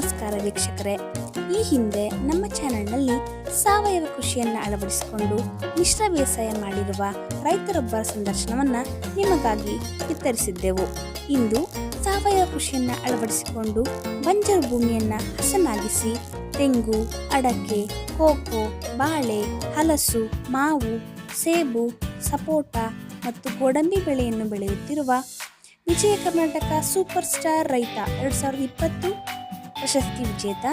ನಮಸ್ಕಾರ ವೀಕ್ಷಕರೇ. ಈ ಹಿಂದೆ ನಮ್ಮ ಚಾನೆಲ್ನಲ್ಲಿ ಸಾವಯವ ಕೃಷಿಯನ್ನು ಅಳವಡಿಸಿಕೊಂಡು ಮಿಶ್ರ ಬೇಸಾಯ ಮಾಡಿರುವ ರೈತರೊಬ್ಬರ ಸಂದರ್ಶನವನ್ನು ನಿಮಗಾಗಿ ವಿತರಿಸಿದ್ದೆವು. ಇಂದು ಸಾವಯವ ಕೃಷಿಯನ್ನು ಅಳವಡಿಸಿಕೊಂಡು ಬಂಜರು ಭೂಮಿಯನ್ನ ಹಸನಾಗಿಸಿ ತೆಂಗು, ಅಡಕೆ, ಕೋಕೋ, ಬಾಳೆ, ಹಲಸು, ಮಾವು, ಸೇಬು, ಸಪೋಟ ಮತ್ತು ಗೋಡಂಬಿ ಬೆಳೆಯನ್ನು ಬೆಳೆಯುತ್ತಿರುವ ವಿಜಯ ಕರ್ನಾಟಕ ಸೂಪರ್ ಸ್ಟಾರ್ ರೈತ ಎರಡು ಸಾವಿರದ ಇಪ್ಪತ್ತು ಪ್ರಶಸ್ತಿ ವಿಜೇತ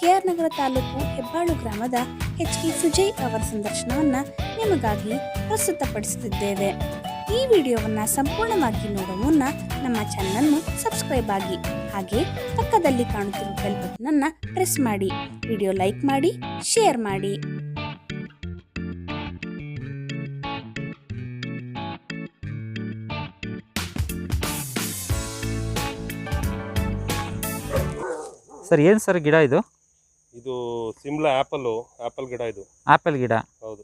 ಕೆಆರ್ ನಗರ ತಾಲೂಕು ಹೆಬ್ಬಾಳು ಗ್ರಾಮದ ಎಚ್ ಕೆ ಸುಜಯ್ ಅವರ ಸಂದರ್ಶನವನ್ನು ನಿಮಗಾಗಿ ಪ್ರಸ್ತುತಪಡಿಸುತ್ತಿದ್ದೇವೆ. ಈ ವಿಡಿಯೋವನ್ನು ಸಂಪೂರ್ಣವಾಗಿ ನೋಡುವ ಮುನ್ನ ನಮ್ಮ ಚಾನಲನ್ನು ಸಬ್ಸ್ಕ್ರೈಬ್ ಆಗಿ, ಹಾಗೆ ಪಕ್ಕದಲ್ಲಿ ಕಾಣುತ್ತಿರುವ ಬೆಲ್ ಬಟನ್ ಅನ್ನ ಪ್ರೆಸ್ ಮಾಡಿ, ವಿಡಿಯೋ ಲೈಕ್ ಮಾಡಿ, ಶೇರ್ ಮಾಡಿ. ಸರ್ ಏನು ಸರ್ ಗಿಡ ಇದು? ಇದು ಸಿಮ್ಲಾ ಆ್ಯಪಲ್ಲು ಆ್ಯಪಲ್ ಗಿಡ ಇದು. ಆಪಲ್ ಗಿಡ. ಹೌದು.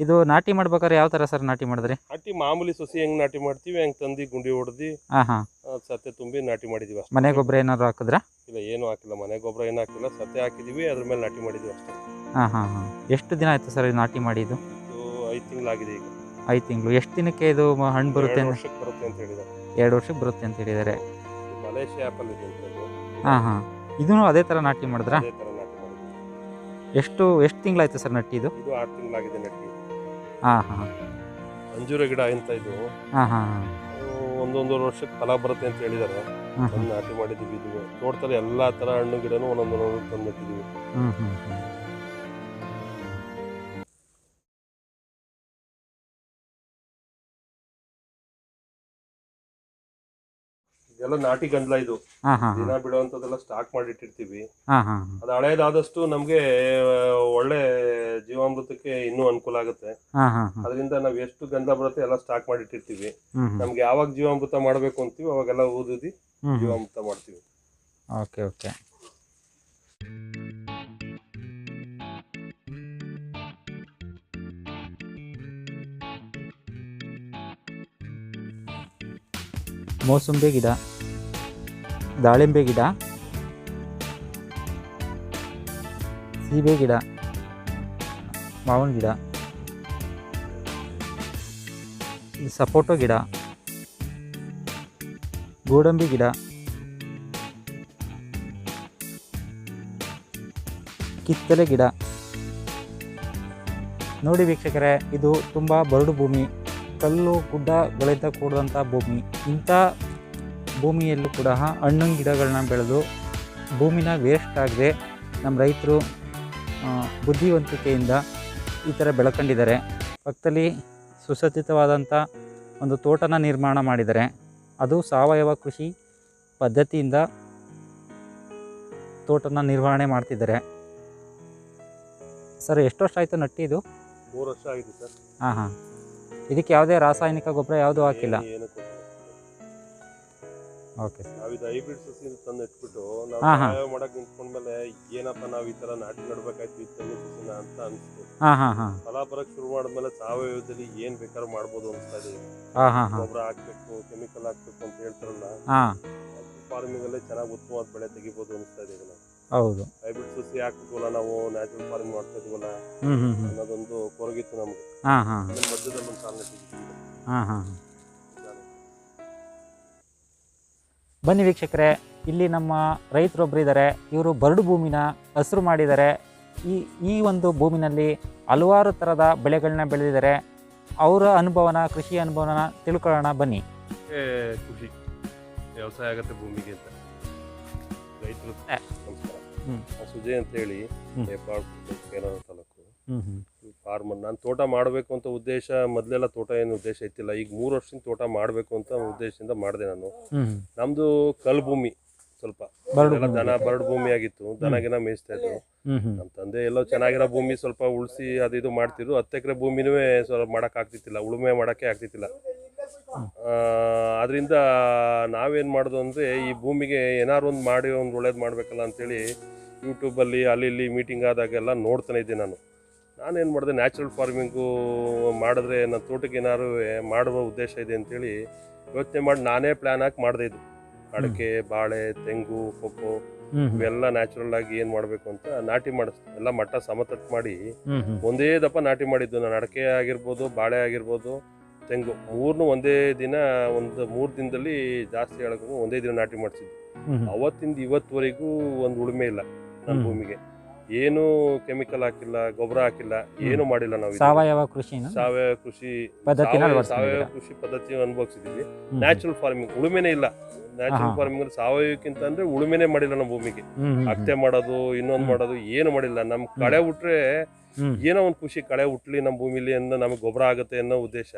ಇದು ನಾಟಿ ಮಾಡ್ಬೇಕಾದ್ರೆ ಯಾವ ಥರ ಸರ್ ನಾಟಿ ಮಾಡಿದ್ರಿ? ನಾಟಿ ಮಾಮೂಲಿ ಸಸಿ ಹೆಂಗ್ ನಾಟಿ ಮಾಡ್ತೀವಿ ಹೆಂಗ್ ತಂದು ಗುಂಡಿ ಹೊಡೆದು ಹಾಂ ಹಾಂ. ಸತ್ತೆ ತುಂಬಿ ನಾಟಿ ಮಾಡಿದೀವಿ ಅಷ್ಟೇ. ಮನೆ ಗೊಬ್ಬರ ಏನಾದ್ರು ಹಾಕಿದ್ರಾ? ಇಲ್ಲ ಏನು ಹಾಕಿಲ್ಲ. ಮನೆ ಗೊಬ್ಬರ ಏನು ಹಾಕಿಲ್ಲ. ಸತ್ತೆ ಹಾಕಿದೀವಿ ಅದ್ರ ಮೇಲೆ ನಾಟಿ ಮಾಡಿದೀವಿ ಅಷ್ಟೇ. ಹಾಂ ಹಾಂ ಹಾಂ. ಎಷ್ಟು ದಿನ ಆಯ್ತು ಸರ್ ಇದು ನಾಟಿ ಮಾಡಿದ್ದು? ಇದು ಐದು ತಿಂಗಳಾಗಿದೆ ಈಗ. ಐದು ತಿಂಗಳು. ಎಷ್ಟು ದಿನಕ್ಕೆ ಇದು ಮ- ಹಣ್ಣು ಬರುತ್ತೆ ಎರಡು ಅಂತ- ವರ್ಷಕ್ಕೆ ಬರುತ್ತೆ ಅಂತ ಹೇಳಿದ್ದಾರೆ. ಎರಡು ವರ್ಷಕ್ಕೆ ಬರುತ್ತೆ ಅಂತ ಹೇಳಿದ್ದಾರೆ. ಮಲೇಷಿಯಾ ಆ್ಯಪಲ್ ಇದೆ ಅಂತ ಇದು. ಹಾಂ ಹಾಂ. ಇದೂ ಅದೇ ಥರ ನಾಟಿ ಮಾಡಿದ್ರಾ? ಅದೇ ಥರ ನಾಟಿ ಮಾಡಿದ್ವಿ. ಎಷ್ಟು ಎಷ್ಟು ತಿಂಗಳಾಯ್ತು ಸರ್ ನಟ್ಟಿ ಇದು? ಇದು ಆರು ತಿಂಗಳಾಗಿದೆ ನಟ್ಟಿ. ಹಾಂ ಹಾಂ. ಅಂಜೂರ ಗಿಡ ಅಂತ ಇದು? ಹಾಂ ಹಾಂ. ಹಾಂ ಒಂದೊಂದೂವರೆ ವರ್ಷಕ್ಕೆ ಫಲ ಬರುತ್ತೆ ಅಂತ ಹೇಳಿದ್ದಾರೆ ಹಾಂ ನಾಟಿ ಮಾಡಿದೀವಿ ಇದು. ತೋಟದಲ್ಲಿ ಎಲ್ಲಾ ತರ ಹಣ್ಣು ಗಿಡನೂ ಒಂದೊಂದು ಒಂದೊಂದು ತಂದು ಹ್ಞೂ ಹ್ಞೂ ಹ್ಞೂ ಇದೆಲ್ಲ ನಾಟಿ ಗಂಡ್ಲ ಇದು. ಹಾಂ ಹಾಂ ದಿನ ಬಿಡುವಂತದೆಲ್ಲ ಸ್ಟಾಕ್ ಮಾಡಿ ಇಟ್ಟಿರ್ತೀವಿ ಹಾಂ ಹಾಂ. ಅದು ಹಳೇದಾದಷ್ಟು ನಮ್ಗೆ ಒಳ್ಳೆ ಜೀವಾಮೃತಕ್ಕೆ ಇನ್ನೂ ಅನುಕೂಲ ಆಗುತ್ತೆ. ಹಾ ಹಾ ಹಾಂ. ಅದರಿಂದ ನಾವ್ ಎಷ್ಟು ಗಂಧ ಬರುತ್ತೆ ಎಲ್ಲ ಸ್ಟಾಕ್ ಮಾಡಿ ಇಟ್ಟಿರ್ತೀವಿ ನಮ್ಗೆ ಯಾವಾಗ ಜೀವಾಮೃತ ಮಾಡ್ಬೇಕು ಅಂತೀವಿ ಅವಾಗೆಲ್ಲ ಊದುದಿ ಜೀವಾಮೃತ ಮಾಡ್ತೀವಿ. Okay okay. ಮೋಸಂಬಿ ಗಿಡ. ದಾಳಿಂಬೆ ಗಿಡ, ಸೀಬೆ ಗಿಡ, ಮಾವಿನ ಗಿಡ ಸಪೋಟೊ ಗಿಡ, ಗೋಡಂಬಿ ಗಿಡ, ಕಿತ್ತಲೆ ಗಿಡ. ನೋಡಿ ವೀಕ್ಷಕರೇ, ಇದು ತುಂಬ ಬರಡು ಭೂಮಿ. ಕಲ್ಲು ಗುಡ್ಡಗಳಿಂದ ಕೂಡಿದಂಥ ಭೂಮಿ. ಇಂಥ ಭೂಮಿಯಲ್ಲೂ ಕೂಡ ಹಣ್ಣಿನ ಗಿಡಗಳನ್ನ ಬೆಳೆದು ಭೂಮಿನ ವೇಸ್ಟ್ ಆಗದೆ ನಮ್ಮ ರೈತರು ಬುದ್ಧಿವಂತಿಕೆಯಿಂದ ಈ ಥರ ಬೆಳ್ಕೊಂಡಿದ್ದಾರೆ. ಪಕ್ಕದಲ್ಲಿ ಸುಸಜ್ಜಿತವಾದಂಥ ಒಂದು ತೋಟನ ನಿರ್ಮಾಣ ಮಾಡಿದ್ದಾರೆ. ಅದು ಸಾವಯವ ಕೃಷಿ ಪದ್ಧತಿಯಿಂದ ತೋಟನ ನಿರ್ವಹಣೆ ಮಾಡ್ತಿದ್ದಾರೆ. ಸರ್ ಎಷ್ಟು ವರ್ಷ ಆಯಿತು ನಟ್ಟಿ ಇದು? ಮೂರು ವರ್ಷ ಆಗಿದೆ ಸರ್. ಹಾಂ ಹಾಂ. ಇದಕ್ಕೆ ಯಾವುದೇ ರಾಸಾಯನಿಕ ಗೊಬ್ಬರ ಯಾವುದೂ ಹಾಕಿಲ್ಲ. ಓಕೆ ನಾವಿದು ಹೈಬ್ರಿಡ್ ಸಸಿ ತಂದು ಇಟ್ಬಿಟ್ಟು ನಾವು ಹಾ, ಹಾ. ಸಾವಯವ ಮಾಡಕ್ ನಿಂತ್ಕೊಂಡ್ಮೇಲೆ ಏನಪ್ಪ ನಾವು ಈ ತರ ನಾಟಿ ನಡ್ಬೇಕಾಯ್ತು ತಂದು ಸಸಿನ ಅಂತ ಅನ್ಸ್ತು. ಹಾಂ ಹಾಂ ಹಾಂ. ಫಲ ಬರಕ್ ಶುರು ಮಾಡಿದ್ಮೇಲೆ ಸಾವಯವದಲ್ಲಿ ಏನ್ ಬೇಕಾದ್ರೂ ಮಾಡ್ಬೋದು ಅನ್ಸ್ತಾ ಇದೆ. ಹಾಂ ಹಾಂ ಹಾಂ. ಗೊಬ್ಬರ ಹಾಕ್ಬೇಕು ಕೆಮಿಕಲ್ ಹಾಕ್ಬೇಕು ಅಂತ ಹೇಳ್ತಾರಲ್ಲ. ಹಾಂ. ಫಾರ್ಮಿಂಗ್ ಅಲ್ಲೇ ಚೆನ್ನಾಗಿ ಉತ್ತಮವಾದ ಬೆಳೆ ತೆಗಿಬೋದು ಅನ್ಸ್ತಾ ಇದೆ ಈಗ ನಾವು ಹೌದು. ಹೈಬ್ರಿಡ್ ಸಸಿ ಹಾಕಿದ್ವಲ್ಲ ನಾವು ನ್ಯಾಚುರಲ್ ಫಾರ್ಮಿಂಗ್ ಮಾಡ್ತಾ ಇದೀವಲ್ಲ ಹ್ಞೂ ಹ್ಞೂ ಹ್ಞೂ ಅನ್ನೋದೊಂದು ಕೊರಗಿತ್ತು ನಮ್ಗೆ. ಹಾಂ ಮಧ್ಯದಲ್ಲಿ ಒಂದು ಸಾಲ ಹಾಂ ಹಾಂ. ಬನ್ನಿ ವೀಕ್ಷಕರೇ ಇಲ್ಲಿ ನಮ್ಮ ರೈತರೊಬ್ಬರು ಇದ್ದಾರೆ ಇವರು ಬರಡು ಭೂಮಿನ ಹಸಿರು ಮಾಡಿದ್ದಾರೆ ಈ ಈ ಒಂದು ಭೂಮಿನಲ್ಲಿ ಹಲವಾರು ಥರದ ಬೆಳೆಗಳನ್ನ ಬೆಳೆದಿದ್ದಾರೆ ಅವರ ಅನುಭವನ ಕೃಷಿ ಅನುಭವನ ತಿಳ್ಕೊಳ್ಳೋಣ ಬನ್ನಿ. ಕೃಷಿ ವ್ಯವಸಾಯ ಆಗತ್ತೆ ಭೂಮಿಗೆ ಅಂತ. ರೈತರು ನಮಸ್ಕಾರ. ಸುಜಯ್ ಅಂತ ಹೇಳಿ ತಾಲೂಕು. ಫಾರ್ಮರ್ ನಾನು ತೋಟ ಮಾಡಬೇಕು ಅಂತ ಉದ್ದೇಶ ಮೊದಲೆಲ್ಲ ತೋಟ ಏನು ಉದ್ದೇಶ ಇತ್ತಿಲ್ಲ. ಈಗ ಮೂರು ವರ್ಷದಿಂದ ತೋಟ ಮಾಡಬೇಕು ಅಂತ ಉದ್ದೇಶದಿಂದ ಮಾಡಿದೆ ನಾನು. ನಮ್ದು ಕಲ್ ಭೂಮಿ. ಸ್ವಲ್ಪ ದನ ಬರಡು ಭೂಮಿ ಆಗಿತ್ತು. ದನಗಿನ ಮೇಯಿಸ್ತಾ ಇದ್ರು. ನಮ್ಮ ತಂದೆ ಎಲ್ಲೋ ಚೆನ್ನಾಗಿರೋ ಭೂಮಿ ಸ್ವಲ್ಪ ಉಳಿಸಿ ಅದು ಇದು ಮಾಡ್ತಿದ್ರು. ಹತ್ತು ಎಕರೆ ಭೂಮಿನೂ ಸ್ವಲ್ಪ ಮಾಡಕ್ ಆಗ್ತಿತ್ತಿಲ್ಲ. ಉಳುಮೆ ಮಾಡೋಕ್ಕೆ ಆಗ್ತಿತ್ತಿಲ್ಲ. ಅದರಿಂದ ನಾವೇನು ಮಾಡೋದು ಅಂದರೆ ಈ ಭೂಮಿಗೆ ಏನಾರು ಒಂದು ಮಾಡಿ ಒಂದು ಒಳ್ಳೇದು ಮಾಡಬೇಕಲ್ಲ ಅಂತೇಳಿ ಯೂಟ್ಯೂಬಲ್ಲಿ ಅಲ್ಲಿ ಇಲ್ಲಿ ಮೀಟಿಂಗ್ ಆದಾಗೆಲ್ಲ ನೋಡ್ತಾನೆ ಇದ್ದೆ ನಾನು. ನಾನೇನು ಮಾಡಿದೆ ನ್ಯಾಚುರಲ್ ಫಾರ್ಮಿಂಗು ಮಾಡಿದ್ರೆ ನನ್ನ ತೋಟಕ್ಕೆ ಏನಾರು ಮಾಡುವ ಉದ್ದೇಶ ಇದೆ ಅಂತೇಳಿ ಯೋಚನೆ ಮಾಡಿ ನಾನೇ ಪ್ಲ್ಯಾನ್ ಹಾಕಿ ಮಾಡಿದೆ ಇದು. ಅಡಿಕೆ ಬಾಳೆ ತೆಂಗು ಕೊಕ್ಕೋ ಇವೆಲ್ಲ ನ್ಯಾಚುರಲ್ ಆಗಿ ಏನು ಮಾಡಬೇಕು ಅಂತ ನಾಟಿ ಮಾಡಿಸ್ ಎಲ್ಲ ಮಟ್ಟ ಸಮತಟ್ಟು ಮಾಡಿ ಒಂದೇ ದಪ್ಪ ನಾಟಿ ಮಾಡಿದ್ದು. ನಾನು ಅಡಕೆ ಆಗಿರ್ಬೋದು ಬಾಳೆ ಆಗಿರ್ಬೋದು ತೆಂಗು ಮೂರನ್ನು ಒಂದೇ ದಿನ ಒಂದು ಮೂರು ದಿನದಲ್ಲಿ ಜಾಸ್ತಿ ಹೇಳಕ್ಕೂ ಒಂದೇ ದಿನ ನಾಟಿ ಮಾಡಿಸಿದ್ದು. ಅವತ್ತಿಂದ ಇವತ್ತುವರೆಗೂ ಒಂದು ಉಳುಮೆ ಇಲ್ಲ ನನ್ನ ಭೂಮಿಗೆ. ಏನು ಕೆಮಿಕಲ್ ಹಾಕಿಲ್ಲ ಗೊಬ್ಬರ ಹಾಕಿಲ್ಲ ಏನು ಮಾಡಿಲ್ಲ ನಾವು ಇದು. ಸಾವಯವ ಕೃಷಿ ಸಾವಯವ ಕೃಷಿ ಪದ್ಧತಿನ ಸಾವಯವ- ಅಳವಡಿಸ್ಕೊಂಡಿದ್ದೀರಾ? ಸಾವಯವ ಕೃಷಿ ಪದ್ಧತಿ ಅನುಭವಿಸಿದೀವಿ ನ್ಯಾಚುರಲ್ ಫಾರ್ಮಿಂಗ್ ಉಳುಮೆನೇ ಇಲ್ಲ. ನ್ಯಾಚುರಲ್ ಆಹಾ. ಫಾರ್ಮಿಂಗ್ ಸಾವಯವಕ್ಕಿಂತ ಅಂದ್ರೆ ಉಳುಮೆನೇ ಮಾಡಿಲ್ಲ ನಮ್ಮ ಭೂಮಿಗೆ. ಅಕ್ತೆ ಮಾಡೋದು ಇನ್ನೊಂದು ಮಾಡೋದು ಏನು ಮಾಡಿಲ್ಲ. ನಮ್ ಕಳೆ ಹ್ಮ್ ಏನೋ ಒಂದು ಖುಷಿ ಕಳೆ ಹುಟ್ಲಿ ನಮ್ಮ ಭೂಮಿಲಿ ಅನ್ನೋ ನಮಗೆ ಗೊಬ್ಬರ ಆಗುತ್ತೆ ಅನ್ನೋ ಉದ್ದೇಶ.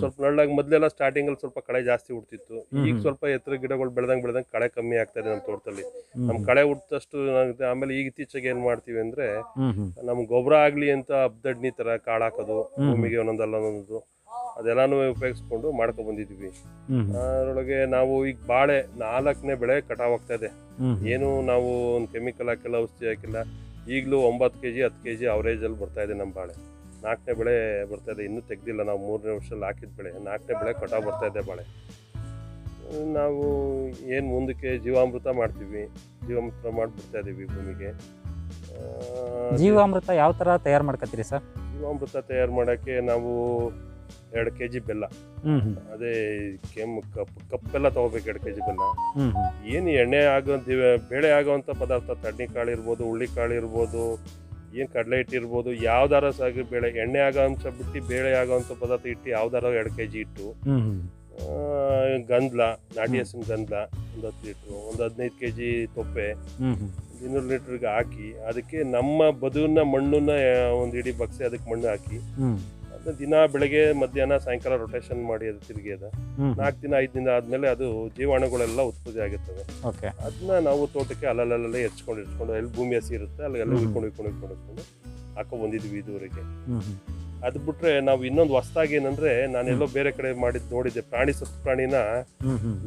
ಸ್ವಲ್ಪ ನಳ್ಳಾಗಿ ಮೊದ್ಲೆಲ್ಲ ಸ್ಟಾರ್ಟಿಂಗ್ ಅಲ್ಲಿ ಸ್ವಲ್ಪ ಕಳೆ ಜಾಸ್ತಿ ಹುಡ್ತಿತ್ತು ಈಗ ಸ್ವಲ್ಪ ಎತ್ತರ ಗಿಡಗಳು ಬೆಳೆದಂಗ್ ಬೆಳೆದಂಗೆ ಕಳೆ ಕಮ್ಮಿ ಆಗ್ತಾ ಇದೆ ನಮ್ಮ ತೋಟದಲ್ಲಿ ನಮ್ ಕಳೆ ಹುಟ್ಟಷ್ಟು ಏನಾಗುತ್ತೆ ಆಮೇಲೆ ಈಗ ಇತ್ತೀಚೆಗೆ ಏನ್ ಮಾಡ್ತೀವಿ ಅಂದ್ರೆ. ನಮ್ ಗೊಬ್ಬರ ಆಗ್ಲಿ ಅಂತ ಹಬ್ದಡ್ನಿ ತರ ಕಾಳು ಹಾಕೋದು. ಭೂಮಿಗೆ ಒಂದೊಂದಲ್ಲ ಒಂದೊಂದು ಅದೆಲ್ಲಾನು ಉಪಯೋಗಿಸ್ಕೊಂಡು ಮಾಡ್ಕೊ ಬಂದಿದ್ವಿ. ಅದರೊಳಗೆ ನಾವು ಈಗ ಬಾಳೆ ನಾಲ್ಕನೇ ಬೆಳೆ ಕಟಾವ್ ಆಗ್ತಾ ಇದೆ. ಏನು ನಾವು ಒಂದು ಕೆಮಿಕಲ್ ಹಾಕಿಲ್ಲ ಔಷಧಿ ಹಾಕಿಲ್ಲ ಈಗಲೂ ಒಂಬತ್ತು ಕೆ ಜಿ ಹತ್ತು ಕೆ ಜಿ ಅವರೇಜಲ್ಲಿ ಬರ್ತಾ ಇದೆ ನಮ್ಮ ಬಾಳೆ. ನಾಲ್ಕನೇ ಬೆಳೆ ಬರ್ತಾ ಇದೆ ಇನ್ನೂ ತೆಗ್ದಿಲ್ಲ. ನಾವು ಮೂರನೇ ವರ್ಷದಲ್ಲಿ ಹಾಕಿದ ಬೆಳೆ. ನಾಲ್ಕನೇ ಬೆಳೆ ಕಟಾವು ಬರ್ತಾ ಇದೆ ಬಾಳೆ. ನಾವು ಏನು ಮುಂದಕ್ಕೆ ಜೀವಾಮೃತ ಮಾಡ್ತೀವಿ. ಜೀವಾಮೃತ ಮಾಡಿಬಿಡ್ತಾ ಇದ್ದೀವಿ ಭೂಮಿಗೆ. ಜೀವಾಮೃತ ಯಾವ ಥರ ತಯಾರು ಮಾಡ್ಕತ್ತೀರಿ ಸರ್? ಜೀವಾಮೃತ ತಯಾರು ಮಾಡೋಕ್ಕೆ ನಾವು ಎರಡು ಕೆ ಜಿ ಬೆಲ್ಲ. ಅದೇ ಕೆಮ್ಮು ಕಪ್ ಕಪ್ಪೆಲ್ಲ ತಗೋಬೇಕು ಎರಡು ಕೆ ಜಿ ಬೆಲ್ಲ. ಏನು ಎಣ್ಣೆ ಆಗೋ ಬೇಳೆ ಆಗೋವಂಥ ಪದಾರ್ಥ ತಡ್ನಿಕಾಳು ಇರ್ಬೋದು ಹುಳ್ಳಿಕಾಳು ಇರ್ಬೋದು ಏನು ಕಡಲೆ ಹಿಟ್ಟು ಇರ್ಬೋದು ಯಾವ್ದಾರ ಸಾಗಿ ಬೇಳೆ ಎಣ್ಣೆ ಆಗೋ ಅಂಶ ಬಿಟ್ಟು ಬೇಳೆ ಆಗೋವಂಥ ಪದಾರ್ಥ ಇಟ್ಟು ಯಾವ್ದಾರ ಎರಡು ಕೆ ಜಿ ಇಟ್ಟು ಗಂಧ್ಲ ನಾಟಿ. ಹಸಿನ ಗಂಧ್ಲ ಒಂದು ಹತ್ತು ಲೀಟ್ರು ಒಂದು ಹದಿನೈದು ಕೆ ಜಿ ತೊಪ್ಪೆ ಇನ್ನೂರು ಲೀಟ್ರಿಗೆ ಹಾಕಿ ಅದಕ್ಕೆ ನಮ್ಮ ಬದುವನ್ನ ಮಣ್ಣನ್ನ ಒಂದು ಇಡೀ ಬಗ್ಸಿ ಅದಕ್ಕೆ ಮಣ್ಣು ಹಾಕಿ. ಅದನ್ನ ದಿನ ಬೆಳಗ್ಗೆ ಮಧ್ಯಾಹ್ನ ಸಾಯಂಕಾಲ ರೊಟೇಷನ್ ಮಾಡಿ ಅದು ತಿರುಗಿ ಅದ. ನಾಲ್ಕು ದಿನ ಐದು ದಿನ ಆದ್ಮೇಲೆ ಅದು ಜೀವಾಣುಗಳೆಲ್ಲ ಉತ್ಪತ್ತಿ ಆಗುತ್ತವೆ. ಓಕೆ. ಅದನ್ನ ನಾವು ತೋಟಕ್ಕೆ ಅಲ್ಲಲ್ಲೇ ಹೆಚ್ಕೊಂಡು ಇಟ್ಕೊಂಡು ಎಲ್ಲಿ ಭೂಮಿ ಹಸಿ ಇರುತ್ತೆ ಅಲ್ಲಿ ಎಲ್ಲ ಇಟ್ಕೊಂಡು ಇಟ್ಕೊಂಡು ಇಟ್ಕೊಂಡು ಇಟ್ಕೊಂಡು ಹಾಕೋ ಬಂದಿದ್ವಿ ಇದುವರೆಗೆ. ಅದು ಬಿಟ್ರೆ ನಾವು ಇನ್ನೊಂದು ಹೊಸ್ದಾಗಿ ಏನಂದ್ರೆ ನಾನೆಲ್ಲೋ ಬೇರೆ ಕಡೆ ಮಾಡಿದ್ ನೋಡಿದ್ದೆ. ಪ್ರಾಣಿ ಸತ್ತು ಪ್ರಾಣಿನ.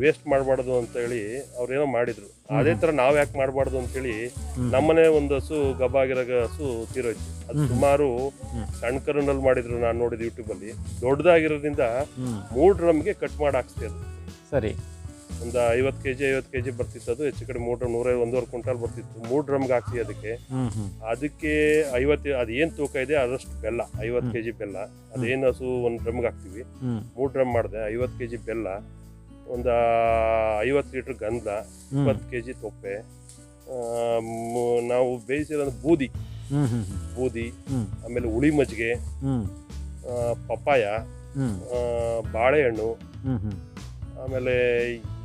ವೇಸ್ಟ್ ಮಾಡಬಾರ್ದು ಅಂತ ಹೇಳಿ ಅವ್ರೇನೋ ಮಾಡಿದ್ರು. ಅದೇ ತರ ನಾವ್ ಯಾಕೆ ಮಾಡಬಾರ್ದು ಅಂತ ಹೇಳಿ. ನಮ್ಮನೆ ಒಂದು ಹಸು ಗಬ್ಬ ಆಗಿರೋ ಹಸು ತೀರೋಯ್ತು. ಅದು ಸುಮಾರು. ಸಣ್ಣ ಕರುನಲ್ಲಿ ಮಾಡಿದ್ರು ನಾನು ನೋಡಿದ್ ಯೂಟ್ಯೂಬ್ ಅಲ್ಲಿ. ದೊಡ್ಡದಾಗಿರೋದ್ರಿಂದ ಮೂರು ಡ್ರಮ್ಗೆ ಕಟ್ ಮಾಡಿ ಹಾಕ್ಸ್ತಿ ಸರಿ. ಒಂದು ಐವತ್ತು ಕೆ ಜಿ ಐವತ್ತು ಕೆ ಜಿ ಬರ್ತಿತ್ತು ಅದು ಹೆಚ್ಚು ಕಡೆ ಮೂರು ನೂರ ಒಂದೂವರೆ ಕ್ವಿಂಟಲ್ ಬರ್ತಿತ್ತು ಮೂರು ಡ್ರಮ್ಗೆ ಹಾಕ್ತಿ ಅದಕ್ಕೆ. ಅದಕ್ಕೆ ಐವತ್ತು ಅದೇನು ತೂಕ ಇದೆ ಅದಷ್ಟು ಬೆಲ್ಲ ಐವತ್ತು. ಕೆ ಜಿ ಬೆಲ್ಲ ಅದೇನು ಹಸು ಒಂದು ಡ್ರಮ್ಗೆ ಹಾಕ್ತೀವಿ ಮೂರು ಡ್ರಮ್ ಮಾಡಿದೆ ಐವತ್ತು ಕೆ ಜಿ ಬೆಲ್ಲ ಒಂದು ಐವತ್ತು ಲೀಟ್ರ್ ಗಂಧ. ಇಪ್ಪತ್ತು ಕೆ ಜಿ ತೊಪ್ಪೆ ನಾವು ಬೇಯಿಸಿರೋ ಬೂದಿ. ಬೂದಿ ಆಮೇಲೆ ಹುಳಿ ಮಜ್ಜಿಗೆ ಪಪ್ಪಾಯ. ಬಾಳೆಹಣ್ಣು. ಆಮೇಲೆ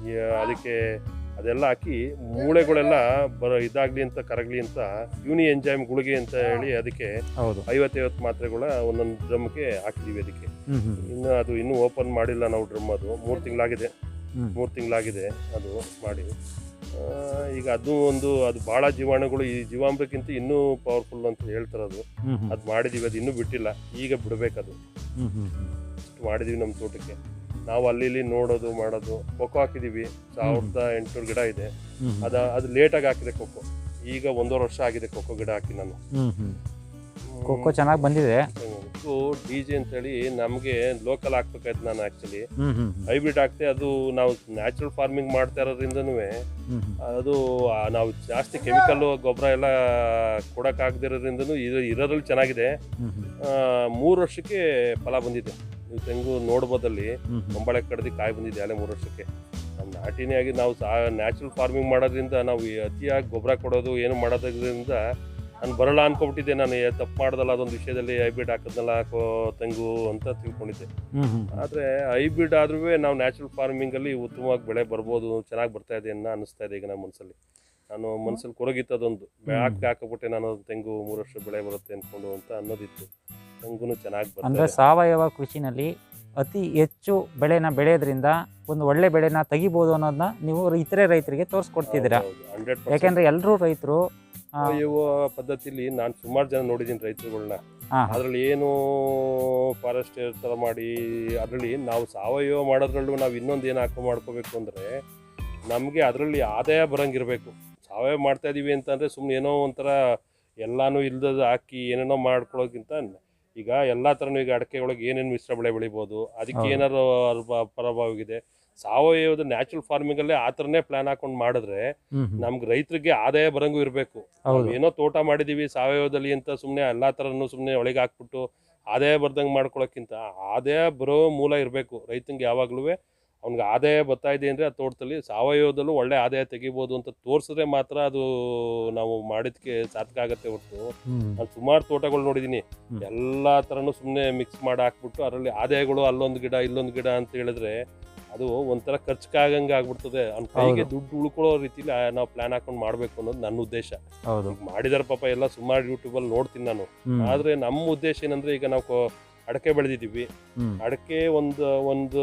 ಅದಕ್ಕೆ ಅದೆಲ್ಲ ಹಾಕಿ ಮೂಳೆಗಳೆಲ್ಲ ಬರೋ ಇದಾಗ್ಲಿ ಅಂತ ಕರಗ್ಲಿ ಅಂತ ಯೂನಿ ಎಂಜೈಮ್ ಗುಳಿಗೆ ಅಂತ ಹೇಳಿ ಅದಕ್ಕೆ ಐವತ್ತೈವತ್ತು ಮಾತ್ರೆಗಳ ಒಂದೊಂದು ಡ್ರಮ್ಗೆ ಹಾಕಿದೀವಿ ಅದಕ್ಕೆ. ಇನ್ನು ಅದು ಇನ್ನೂ ಓಪನ್ ಮಾಡಿಲ್ಲ ನಾವು ಡ್ರಮ್ ಅದು. ಮೂರು ತಿಂಗಳಾಗಿದೆ. ಮೂರು ತಿಂಗಳಾಗಿದೆ ಅದು ಮಾಡಿ. ಈಗ ಅದು ಒಂದು ಅದು ಭಾಳ ಜೀವಾಣುಗಳು ಈ ಜೀವಾಂಬಕ್ಕಿಂತ ಇನ್ನೂ ಪವರ್ಫುಲ್ ಅಂತ ಹೇಳ್ತಾರೆ ಅದು. ಅದು ಮಾಡಿದೀವಿ ಅದು ಇನ್ನೂ ಬಿಟ್ಟಿಲ್ಲ. ಈಗ ಬಿಡಬೇಕದು. ಮಾಡಿದೀವಿ ನಮ್ಮ ತೋಟಕ್ಕೆ. ನಾವು ಅಲ್ಲಿ ಇಲ್ಲಿ ನೋಡೋದು ಮಾಡೋದು ಕೊಕ್ಕೋ ಹಾಕಿದೀವಿ ಸಾವಿರದ ಎಂಟುನೂರು ಗಿಡ ಇದೆ. ಅದ ಅದು ಲೇಟಾಗಿ ಹಾಕಿದೆ ಕೊಕ್ಕೋ. ಈಗ ಒಂದೂವರೆ ವರ್ಷ ಆಗಿದೆ ಕೊಕ್ಕೋ ಗಿಡ ಹಾಕಿ ನಾನು. ಕೊಕ್ಕೋ ಚೆನ್ನಾಗಿ ಬಂದಿದೆ. ಡಿ ಜೆ ಅಂತೇಳಿ ನಮಗೆ ಲೋಕಲ್ ಹಾಕ್ಬೇಕಾಯ್ತು ನಾನು ಆಕ್ಚುಲಿ. ಹೈಬ್ರಿಡ್ ಹಾಕ್ತೆ ಅದು ನಾವು ನ್ಯಾಚುರಲ್ ಫಾರ್ಮಿಂಗ್ ಮಾಡ್ತಾ ಇರೋದ್ರಿಂದನೂ. ಅದು ನಾವು ಜಾಸ್ತಿ ಕೆಮಿಕಲ್ ಗೊಬ್ಬರ ಎಲ್ಲ ಕೊಡೋಕ್ಕಾಗದಿರೋದ್ರಿಂದನೂ ಇದು ಇರೋದ್ರಲ್ಲಿ ಚೆನ್ನಾಗಿದೆ. ಮೂರು ವರ್ಷಕ್ಕೆ ಫಲ ಬಂದಿದೆ. ನೀವು ತೆಂಗು ನೋಡ್ಬೋದಲ್ಲಿ ಕೊಂಬಳೆ ಕಡ್ದು ಕಾಯಿ ಬಂದಿದೆ ಅಲ್ಲೇ ಮೂರು ವರ್ಷಕ್ಕೆ. ನಮ್ಮ ನಾಟಿನೇ ಆಗಿ ನಾವು ಸಾ ನ್ಯಾಚುರಲ್ ಫಾರ್ಮಿಂಗ್ ಮಾಡೋದ್ರಿಂದ ನಾವು ಈ ಅತಿಯಾಗಿ ಗೊಬ್ಬರ ಕೊಡೋದು ಏನು ಮಾಡೋದ್ರಿಂದ ನಾನು ಬರಲ್ಲ ಅನ್ಕೊಬಿಟ್ಟಿದ್ದೆ ನಾನು ತಪ್ಪು ಮಾಡ್ದಲ್ಲ ಅದೊಂದು ವಿಷಯದಲ್ಲಿ ಹೈಬ್ರಿಡ್ ಹಾಕೋದಲ್ಲ ಹಾಕೋ ತೆಂಗು ಅಂತ ತಿಳ್ಕೊಂಡಿದ್ದೆ. ಆದರೆ ಹೈಬ್ರಿಡ್ ಆದ್ರೂ ನಾವು ನ್ಯಾಚುರಲ್ ಫಾರ್ಮಿಂಗಲ್ಲಿ ಉತ್ತಮವಾಗಿ ಬೆಳೆ ಬರ್ಬೋದು ಚೆನ್ನಾಗಿ ಬರ್ತಾ ಇದೆ ಅನ್ನೋ ಅನಿಸ್ತಾ ಇದೆ ಈಗ ನಮ್ಮ ಮನಸ್ಸಲ್ಲಿ ನಾನು ಮನಸ್ಸಲ್ಲಿ ಕೊರಗಿತ್ತದೊಂದು ಹಾಕಿ ಹಾಕಬಿಟ್ಟೆ ನಾನು ತೆಂಗು ಮೂರು ವರ್ಷ ಬೆಳೆ ಬರುತ್ತೆ ಅಂದ್ಕೊಂಡು ಅಂತ ಅನ್ನೋದಿತ್ತು. ತೆಂಗುನು ಚೆನ್ನಾಗಿ ಅಂದ್ರೆ ಸಾವಯವ ಕೃಷಿನಲ್ಲಿ ಅತಿ ಹೆಚ್ಚು ಬೆಳೆನ ಬೆಳೆಯೋದ್ರಿಂದ ಒಂದು ಒಳ್ಳೆ ಬೆಳೆನ ತೆಗಿಬೋದು ಅನ್ನೋದನ್ನ ನೀವು ಇತರೆ ರೈತರಿಗೆ ತೋರಿಸ್ಕೊಡ್ತಿದ್ದೀರಾ? ಯಾಕೆಂದ್ರೆ ಎಲ್ಲರೂ ರೈತರು ಸಾವಯವ ಪದ್ಧತಿಲಿ ನಾನು ಸುಮಾರು ಜನ ನೋಡಿದ್ದೀನಿ ರೈತರುಗಳನ್ನ ಅದರಲ್ಲಿ ಏನು ಫಾರೆಸ್ಟ್ ಥರ ಮಾಡಿ ಅದರಲ್ಲಿ ನಾವು ಸಾವಯವ ಮಾಡೋದ್ರಲ್ಲೂ ನಾವು ಇನ್ನೊಂದು ಏನು ಹಾಕೋ ಮಾಡ್ಕೋಬೇಕು ಅಂದರೆ ನಮಗೆ ಅದರಲ್ಲಿ ಆದಾಯ ಬರೋಂಗಿರಬೇಕು. ಸಾವಯವ ಮಾಡ್ತಾ ಇದೀವಿ ಅಂತಂದರೆ ಸುಮ್ಮನೆ ಏನೋ ಒಂಥರ ಎಲ್ಲಾನು ಇಲ್ದದ ಹಾಕಿ ಏನೇನೋ ಮಾಡ್ಕೊಳ್ಳೋಕ್ಕಿಂತ ಈಗ ಎಲ್ಲ ಥರನೂ ಈಗ ಅಡಕೆ ಒಳಗೆ ಏನೇನು ಮಿಶ್ರ ಬೆಳೆ ಬೆಳಿಬೋದು ಅದಕ್ಕೆ ಏನಾರು ಪ್ರಭಾವ ಇದೆ ಸಾವಯವದ ನ್ಯಾಚುರಲ್ ಫಾರ್ಮಿಂಗ್ ಅಲ್ಲೇ ಆ ಥರನೇ ಪ್ಲಾನ್ ಹಾಕೊಂಡು ಮಾಡಿದ್ರೆ. ನಮ್ಗೆ ರೈತರಿಗೆ ಆದಾಯ ಬರಂಗೂ ಇರಬೇಕು. ಏನೋ ತೋಟ ಮಾಡಿದೀವಿ ಸಾವಯವದಲ್ಲಿ ಅಂತ ಸುಮ್ಮನೆ ಎಲ್ಲಾ ಥರನು ಸುಮ್ಮನೆ ಒಳಗೆ ಹಾಕ್ಬಿಟ್ಟು ಆದಾಯ ಬರ್ದಂಗೆ ಮಾಡ್ಕೊಳಕ್ಕಿಂತ ಆದಾಯ ಬರೋ ಮೂಲ ಇರಬೇಕು. ರೈತಂಗೆ ಯಾವಾಗ್ಲೂ ಅವ್ನಿಗೆ ಆದಾಯ ಬರ್ತಾ ಇದೆ ಅಂದರೆ ಆ ತೋಟದಲ್ಲಿ ಸಾವಯವದಲ್ಲೂ ಒಳ್ಳೆ ಆದಾಯ ತೆಗಿಬೋದು ಅಂತ ತೋರಿಸಿದ್ರೆ ಮಾತ್ರ ಅದು ನಾವು ಮಾಡಿದ್ಕೆ ಸಾರ್ಥಕ ಆಗತ್ತೆ ಹೊರತು. ನಾನು ಸುಮಾರು ತೋಟಗಳು ನೋಡಿದ್ದೀನಿ ಎಲ್ಲ ಥರನೂ ಸುಮ್ಮನೆ ಮಿಕ್ಸ್ ಮಾಡಿ ಹಾಕ್ಬಿಟ್ಟು ಅದರಲ್ಲಿ ಆದಾಯಗಳು ಅಲ್ಲೊಂದು ಗಿಡ ಇಲ್ಲೊಂದು ಗಿಡ ಅಂತ ಹೇಳಿದ್ರೆ ಅದು ಒಂಥರ ಖರ್ಚಾಗಂಗೆ ಆಗ್ಬಿಡ್ತದೆ. ಅವ್ನ ಕೈಗೆ. ದುಡ್ಡು ಉಳ್ಕೊಳ್ಳೋ ರೀತಿಲಿ ನಾವು ಪ್ಲಾನ್ ಹಾಕೊಂಡು ಮಾಡಬೇಕು ಅನ್ನೋದು ನನ್ನ ಉದ್ದೇಶ. ಮಾಡಿದಾರೆ ಪಾಪ ಎಲ್ಲ ಸುಮಾರು ಯೂಟ್ಯೂಬಲ್ಲಿ ನೋಡ್ತೀನಿ ನಾನು. ಆದರೆ ನಮ್ಮ ಉದ್ದೇಶ ಏನಂದ್ರೆ ಈಗ ನಾವು ಅಡಕೆ ಬೆಳೆದಿದ್ದೀವಿ. ಹ್ಮ್. ಅಡಕೆ ಒಂದು ಒಂದು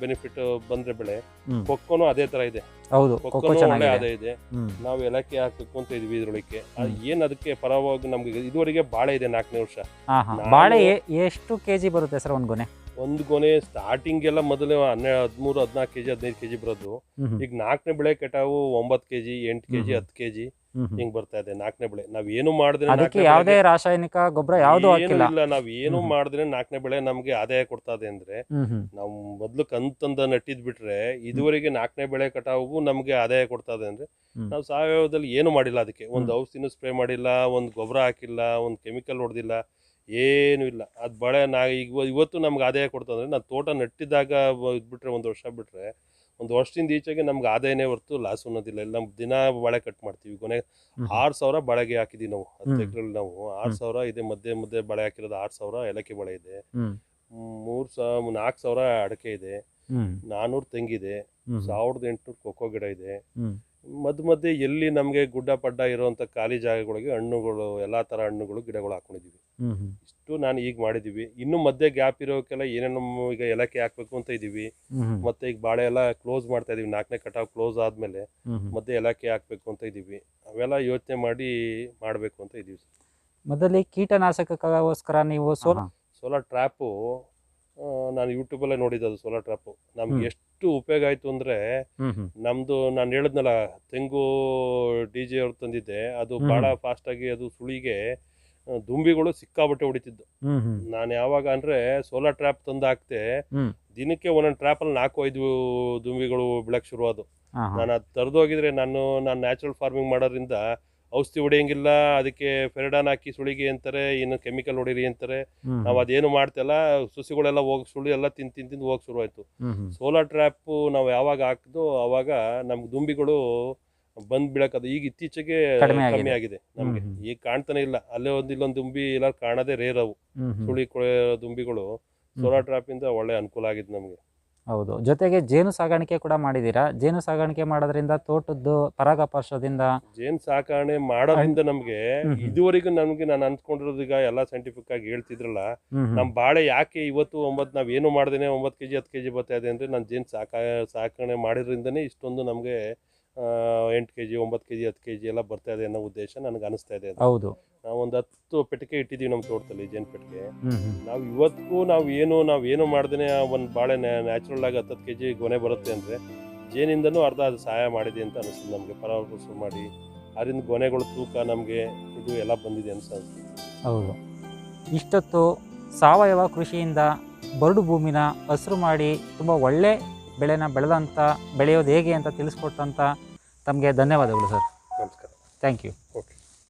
ಬೆನಿಫಿಟ್ ಬಂದ್ರೆ ಬೆಳೆ ಹ್ಮ್. ಕೊಕ್ಕೋನು ಅದೇ ತರ ಇದೆ. ಹೌದು ಕೊಕ್ಕೋ ಕೊಕ್ಕೋನು ಒಳ್ಳೆ ಚೆನ್ನಾಗಿದೆ. ಆದಾಯ ಇದೆ. ಹ್ಮ್. ನಾವು ಏಲಕ್ಕಿ ಹಾಕ್ಬೇಕು ಅಂತ ಇದೀವಿ ಇದ್ರೊಳಗೆ ಹ್ಮ್. ಏನ್ ಅದಕ್ಕೆ ಪರವಾಗಿ ನಮ್ಗೆ ಇದುವರೆಗೆ ಬಾಳೆ ಇದೆ ನಾಲ್ಕನೇ ವರ್ಷ. ಹಾ ಹಾ ನಾನು- ಬಾಳೆ ಎ- ಎಷ್ಟು ಕೆಜಿ ಬರುತ್ತೆ ಸರ್ ಒಂದ್ ಗೊನೆ? ಒಂದು ಗೊನೆ ಸ್ಟಾರ್ಟಿಂಗ್ ಎಲ್ಲ ಮೊದಲು ಹನ್ನೆರಡು ಹದಿಮೂರು ಹದಿನಾಲ್ಕು ಕೆಜಿ ಹದಿನೈದು ಕೆಜಿ ಬರೋದು. ಹ್ಮ್ ಹ್ಮ್. ಈಗ ನಾಲ್ಕನೇ ಬೆಳೆ ಕೆಟಾವು ಒಂಬತ್ತು ಕೆಜಿ ಎಂಟು ಕೆಜಿ ಹ್ಮ್. ಹತ್ತು ಕೆಜಿ. ಹಿಂಗ್ ಬರ್ತಾ ಇದೆ ನಾಲ್ಕನೇ ಬೆಳೆ. ನಾವ್ ಏನು ಮಾಡಿದ್ರೆ ಅದಕ್ಕೆ ಯಾವುದೇ ರಾಸಾಯನಿಕ ಗೊಬ್ಬರ ಯಾವ್ದು ಹಾಕಿಲ್ಲ. ಇಲ್ಲ ನಾವ್ ಏನು. ಮಾಡಿದ್ರೆ ನಾಲ್ಕನೇ ಬೆಳೆ ನಮ್ಗೆ ಆದಾಯ ಕೊಡ್ತಾ ಇದೆ ಅಂದ್ರೆ ನಾವು ಮೊದ್ಲು ಕಂತಂದ ನಟ್ಟಿದ್ ಬಿಟ್ರೆ ಇದುವರೆಗೆ ನಾಲ್ಕನೇ ಬೆಳೆ ಕಟಾವು ನಮ್ಗೆ ಆದಾಯ ಕೊಡ್ತಾ ಇದೆ ಅಂದ್ರೆ. ನಾವು ಸಾವಯವದಲ್ಲಿ ಏನು ಮಾಡಿಲ್ಲ ಅದಕ್ಕೆ. ಒಂದ್ ಔಷಧಿನು ಸ್ಪ್ರೇ ಮಾಡಿಲ್ಲ ಒಂದ್ ಗೊಬ್ಬರ ಹಾಕಿಲ್ಲ ಒಂದ್ ಕೆಮಿಕಲ್ ಹೊಡೆದಿಲ್ಲ ಏನು ಇಲ್ಲ. ಅದ್ ಬಳೆ ನಾ ಈಗ ಇವತ್ತು ನಮ್ಗೆ ಆದಾಯ ಕೊಡ್ತಾ ಅಂದ್ರೆ ನಾನು ತೋಟ ನಟ್ಟಿದಾಗ ಇದ್ಬಿಟ್ರೆ ಒಂದ್ ವರ್ಷ ಬಿಟ್ರೆ ಒಂದು ವರ್ಷದಿಂದ ಈಚೆಗೆ ನಮ್ಗೆ ಆದಾಯನೇ ಹೊರತು ಲಾಸ್ ಅನ್ನೋದಿಲ್ಲ. ಇಲ್ಲ ನಮ್ಗೆ ದಿನ ಬಾಳೆ ಕಟ್ ಮಾಡ್ತೀವಿ. ಕೊನೆ. ಆರು ಸಾವಿರ ಬಾಳೆಗೆ ಹಾಕಿದೀವಿ ನಾವು. ಹತ್ತು. ಎಕರೆಲ್ಲಿ ನಾವು. ಆರು. ಸಾವಿರ ಇದೆ ಮಧ್ಯೆ ಮಧ್ಯೆ ಬಾಳೆ ಹಾಕಿರೋದು ಆರು ಸಾವಿರ ಏಲಕ್ಕಿ ಬಾಳೆ ಇದೆ. ಮೂರು ಸಾವಿರ ನಾಲ್ಕು ಸಾವಿರ ಅಡಕೆ ಇದೆ. ನಾನ್ನೂರು ತೆಂಗಿದೆ ಸಾವಿರದ ಎಂಟುನೂರು ಕೊಕ್ಕೋ ಗಿಡ ಇದೆ. ಮಧ್ಯ ಮಧ್ಯೆ ಎಲ್ಲಿ ನಮಗೆ ಗುಡ್ಡ ಪಡ್ಡ ಇರುವಂಥ ಖಾಲಿ ಜಾಗಗಳಿಗೆ ಹಣ್ಣುಗಳು ಎಲ್ಲ ಥರ ಹಣ್ಣುಗಳು ಗಿಡಗಳು ಹಾಕೊಂಡಿದ್ದೀವಿ ಹ್ಮ್ ಇಷ್ಟು ನಾನು ಈಗ ಮಾಡಿದೀವಿ ಇನ್ನು ಮಧ್ಯೆ ಗ್ಯಾಪ್ ಇರೋಕೆಲ್ಲ ಏನೇನು ಈಗ ಏಲಕ್ಕಿ ಹಾಕ್ಬೇಕು ಅಂತ ಹ್ಮ್ ಮತ್ತೆ ಈಗ ಬಾಳೆ ಎಲ್ಲ ಕ್ಲೋಸ್ ಮಾಡ್ತಾ ಇದೀವಿ. ನಾಲ್ಕನೇ ಕಟಾವ್ ಕ್ಲೋಸ್ ಆದ್ಮೇಲೆ. ಮತ್ತೆ ಏಲಕ್ಕಿ ಹಾಕ್ಬೇಕು ಅಂತ ಇದೀವಿ. ಅವೆಲ್ಲ ಯೋಚನೆ ಮಾಡಿ ಮಾಡಬೇಕು ಅಂತ ಇದೀವಿ ಮೊದಲಿ ಕೀಟನಾಶಕಕ್ಕೋಸ್ಕರ ನೀವು ಸೋಲ ಸೋಲಾರ್ ಟ್ರ್ಯಾಪು ನಾನು ಯೂಟ್ಯೂಬಲ್ಲೇ ನೋಡಿದ್ದು ಸೋಲಾರ್ ಟ್ರ್ಯಾಪು ನಮ್ಗೆ. ಎಷ್ಟು ಉಪಯೋಗ ಆಯಿತು ಅಂದರೆ ನಮ್ದು ನಾನು ಹೇಳಿದ್ನಲ್ಲ ತೆಂಗು ಡಿ ಜೆ ಅವ್ರು ತಂದಿದ್ದೆ. ಅದು ಬಹಳ ಭಾಳ ಫಾಸ್ಟಾಗಿ ಅದು ಸುಳಿಗೆ ದುಂಬಿಗಳು ಸಿಕ್ಕಾಬಟ್ಟೆ ಹೊಡಿತಿದ್ದು. ನಾನು ಯಾವಾಗ ಅಂದ್ರೆ ಸೋಲಾರ್ ಟ್ರ್ಯಾಪ್ ತಂದು ಹಾಕ್ತೆ. ದಿನಕ್ಕೆ ಒಂದೊಂದು ಟ್ರ್ಯಾಪಲ್ಲಿ ನಾಲ್ಕು ಐದು ದುಂಬಿಗಳು ಬೆಳಕ್ ಶುರು ಆದು ಹಾ ನಾನು ಅದು ತರದೋಗಿದ್ರೆ ನಾನು ನಾನು ನ್ಯಾಚುರಲ್ ಫಾರ್ಮಿಂಗ್ ಮಾಡೋದ್ರಿಂದ ಔಷಧಿ ಹೊಡೆಯಂಗಿಲ್ಲ ಅದಕ್ಕೆ ಫೆರಡಾನ್ ಹಾಕಿ ಸುಳಿಗೆ ಅಂತಾರೆ ಇನ್ನು ಕೆಮಿಕಲ್ ಹೊಡೀರಿ ಅಂತಾರೆ. ನಾವು ಅದೇನು ಮಾಡ್ತಲ್ಲ ಸುಸಿಗಳೆಲ್ಲ ಹೋಗಿ ಸುಳಿ ಎಲ್ಲ ತಿಂದು ತಿಂದು ತಿಂದು ಹೋಗಿ ಶುರುವಾಯಿತು. ಆಯ್ತು ಸೋಲಾರ್ ಟ್ರ್ಯಾಪ್ ನಾವು ಯಾವಾಗ ಹಾಕ್ದು ಅವಾಗ ನಮ್ಗೆ ದುಂಬಿಗಳು ಬಂದ್ ಅದು ಈಗ ಇತ್ತೀಚೆಗೆ ಕಡಿಮೆ ಆಗಿದೆ. ಕಮ್ಮಿ ಆಗಿದೆ ನಮ್ಗೆ ಹ್ಮ್. ಈಗ ಕಾಣ್ತಾನೆ ಇಲ್ಲ ಅಲ್ಲೇ ಒಂದ್ ಇಲ್ಲೊಂದ್ ದುಂಬಿ ಎಲ್ಲ ಕಾಣದೇ ರೇರ್ ಅವು ಹ್ಮ್ ಹ್ಮ್. ಸುಳಿ ಕೊಳೆ ದುಂಬಿಗಳು ಸೋಲಾರ್ ಟ್ರಾಪ್ ಇಂದ ಒಳ್ಳೆ ಅನುಕೂಲ ಆಗಿದೆ ನಮ್ಗೆ ಹೌದು ಜೊತೆಗೆ ಜೇನು ಸಾಗಾಣಿಕೆ ಕೂಡ ಮಾಡಿದೀರಾ ಜೇನು ಸಾಗಾಣಿಕೆ ಮಾಡೋದ್ರಿಂದ ತೋಟದ್ದು ಪರಾಗಪಾರ್ಶ್ವದಿಂದ ಜೇನ್ ಸಾಕಾಣೆ ಮಾಡೋದ್ರಿಂದ ನಮ್ಗೆ ಹ್ಮ್. ಇದುವರೆಗೂ ನಮ್ಗೆ ನಾನು ಅನ್ಸ್ಕೊಂಡಿರೋದು ಈಗ ಎಲ್ಲಾ ಸೈಂಟಿಫಿಕ್ ಆಗಿ ಹೇಳ್ತಿದ್ರಲ್ಲ ಹ್ಮ್ ಹ್ಮ್. ನಮ್ ಬಾಳೆ ಯಾಕೆ ಇವತ್ತು ಒಂಬತ್ತು ನಾವ್ ಏನು ಮಾಡ್ದೇನೆ ಒಂಬತ್ತು ಕೆಜಿ ಹತ್ತು ಕೆಜಿ ಬರ್ತಾ ಇದೆ ಅಂದ್ರೆ ನಾನು ಜೇನ್ ಸಾಕ ಸಾಕಾಣೆ ಮಾಡಿದ್ರಿಂದನೇ ಇಷ್ಟೊಂದು ನಮ್ಗೆ ಎಂಟು ಕೆ ಜಿ ಒಂಬತ್ತು ಕೆ ಜಿ ಹತ್ತು ಕೆ ಜಿ ಎಲ್ಲ ಬರ್ತಾ ಇದೆ ಅನ್ನೋ ಉದ್ದೇಶ ನನಗೆ ಅನಿಸ್ತಾ ಇದೆ ಅದು. ಹೌದು. ನಾವು ಒಂದು ಹತ್ತು ಪೆಟ್ಟಿಗೆ ಇಟ್ಟಿದ್ದೀವಿ ನಮ್ಮ ತೋಟದಲ್ಲಿ ಜೇನು ಪೆಟ್ಟಿಗೆ. ಹ್ಮ್ ಹ್ಮ್. ನಾವು ಇವತ್ತಿಗೂ ನಾವು ಏನು ನಾವು ಏನು ಮಾಡ್ದೇನೆ ಒಂದು ಬಾಳೆ ನ್ಯಾಚುರಲ್ ಆಗಿ ಹತ್ತು ಕೆ ಜಿ ಗೊನೆ ಬರುತ್ತೆ ಅಂದರೆ ಜೇನಿಂದನೂ ಅರ್ಧ ಅದು ಸಹಾಯ ಮಾಡಿದೆ ಅಂತ ಅನಿಸ್ತದೆ ನಮಗೆ. ಪರಾಮರ್ಶೆ ಮಾಡಿ ಅದರಿಂದ ಗೊನೆಗಳು ತೂಕ ನಮಗೆ ಇದು ಎಲ್ಲ ಬಂದಿದೆ ಅನ್ಸ ಹೌದು. ಇಷ್ಟೊತ್ತು ಸಾವಯವ ಕೃಷಿಯಿಂದ ಬರಡು ಭೂಮಿನ ಹಸಿರು ಮಾಡಿ ತುಂಬ ಒಳ್ಳೆ ಬೆಳೆನ ಬೆಳೆದಂಥ ಬೆಳೆಯೋದು ಹೇಗೆ ಅಂತ ತಿಳಿಸ್ಕೊಟ್ಟಂಥ ತಮಗೆ ಧನ್ಯವಾದಗಳು ಸರ್. ನಮಸ್ಕಾರ. Thank you